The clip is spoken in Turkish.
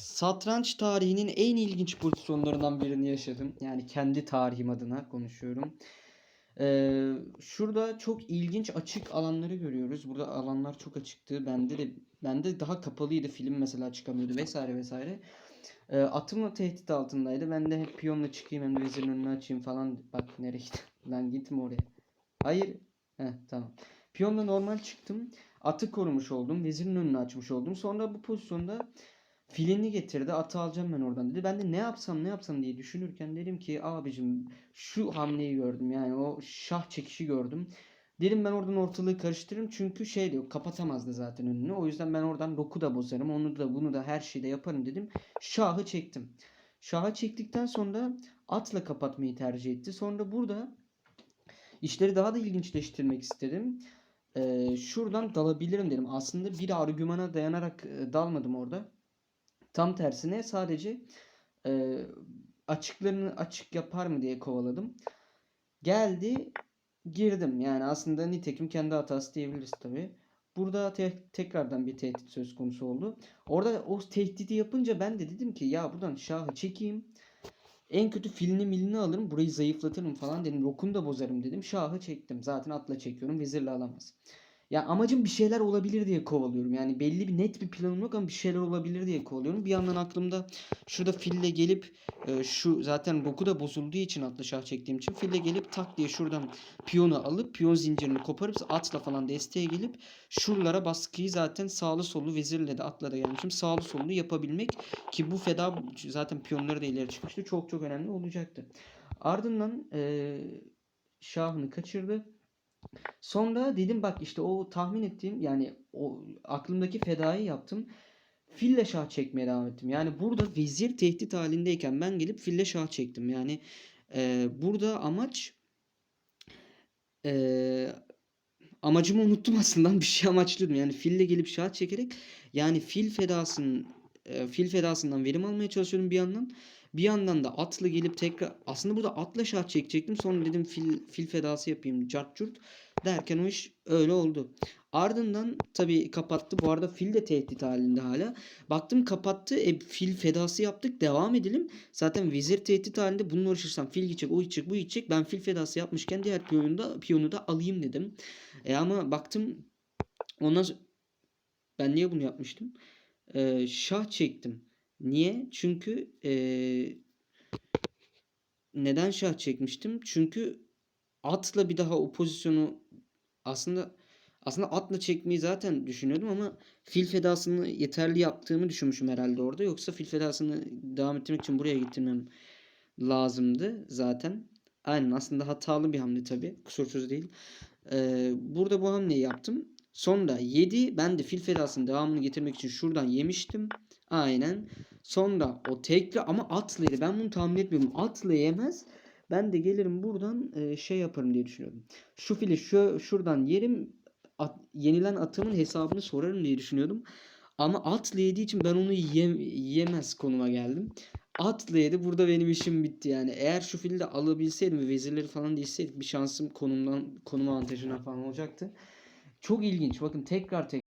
Satranç tarihinin en ilginç pozisyonlarından birini yaşadım. Yani kendi tarihim adına konuşuyorum. Ee, şurada çok ilginç açık alanları görüyoruz. Burada alanlar çok açıktı. Bende de bende daha kapalıydı. Film mesela çıkamıyordu vesaire vesaire. Ee, atım tehdit altındaydı. Ben de hep piyonla çıkayım hem de vezirin önünü açayım falan. Bak nereye gittim. Lan gitme oraya. Hayır. Heh, tamam. Piyonla normal çıktım. Atı korumuş oldum. Vezirin önünü açmış oldum. Sonra bu pozisyonda filini getirdi. Atı alacağım ben oradan dedi. Ben de ne yapsam ne yapsam diye düşünürken dedim ki abicim şu hamleyi gördüm. Yani o şah çekişi gördüm. Dedim ben oradan ortalığı karıştırırım. Çünkü şey diyor kapatamazdı zaten önünü. O yüzden ben oradan roku da bozarım. Onu da bunu da her şeyi de yaparım dedim. Şahı çektim. Şahı çektikten sonra atla kapatmayı tercih etti. Sonra burada işleri daha da ilginçleştirmek istedim. Ee, şuradan dalabilirim dedim. Aslında bir argümana dayanarak e, dalmadım orada. Tam tersine sadece e, açıklarını açık yapar mı diye kovaladım. Geldi girdim. Yani aslında nitekim kendi hatası diyebiliriz tabi. Burada te- tekrardan bir tehdit söz konusu oldu. Orada o tehdidi yapınca ben de dedim ki ya buradan şahı çekeyim. En kötü filini milini alırım. Burayı zayıflatırım falan dedim. Rokunu da bozarım dedim. Şahı çektim. Zaten atla çekiyorum. Vezirle alamaz. Ya amacım bir şeyler olabilir diye kovalıyorum. Yani belli bir net bir planım yok ama bir şeyler olabilir diye kovalıyorum. Bir yandan aklımda şurada fille gelip e, şu zaten boku da bozulduğu için atlı şah çektiğim için fille gelip tak diye şuradan piyonu alıp piyon zincirini koparıp atla falan desteğe gelip şuralara baskıyı zaten sağlı sollu vezirle de atla da gelmişim. Sağlı sollu yapabilmek ki bu feda zaten piyonları da ileri çıkmıştı. Çok çok önemli olacaktı. Ardından e, şahını kaçırdı. Sonra dedim bak işte o tahmin ettiğim yani o aklımdaki fedayı yaptım. Fille şah çekmeye devam ettim. Yani burada vezir tehdit halindeyken ben gelip fille şah çektim. Yani e, burada amaç e, amacımı unuttum aslında bir şey amaçlıyordum. Yani fille gelip şah çekerek yani fil fedasının e, fil fedasından verim almaya çalışıyordum bir yandan. Bir yandan da atla gelip tekrar aslında burada atla şah çekecektim. Sonra dedim fil, fil fedası yapayım cart derken o iş öyle oldu. Ardından tabii kapattı. Bu arada fil de tehdit halinde hala. Baktım kapattı. E, fil fedası yaptık. Devam edelim. Zaten vezir tehdit halinde. Bununla uğraşırsam fil gidecek, o gidecek, bu gidecek. Ben fil fedası yapmışken diğer piyonu da, piyonu da alayım dedim. E ama baktım ona ben niye bunu yapmıştım? E, şah çektim. Niye? Çünkü e, neden şah çekmiştim? Çünkü atla bir daha o pozisyonu aslında aslında atla çekmeyi zaten düşünüyordum ama fil fedasını yeterli yaptığımı düşünmüşüm herhalde orada. Yoksa fil fedasını devam ettirmek için buraya getirmem lazımdı zaten. Aynen aslında hatalı bir hamle tabii. Kusursuz değil. Ee, burada bu hamleyi yaptım. Sonra 7 ben de fil fedasının devamını getirmek için şuradan yemiştim. Aynen. Sonra o tekrar ama atlıydı. Ben bunu tahmin etmiyorum. Atla yemez. Ben de gelirim buradan e, şey yaparım diye düşünüyordum. Şu fili şu şuradan yerim. At, yenilen atımın hesabını sorarım diye düşünüyordum. Ama atla yediği için ben onu yem, yemez konuma geldim. Atla yedi. Burada benim işim bitti yani. Eğer şu fili de alabilseydim ve vezirleri falan değilseydik bir şansım konumdan konum avantajına falan olacaktı. Çok ilginç. Bakın tekrar tekrar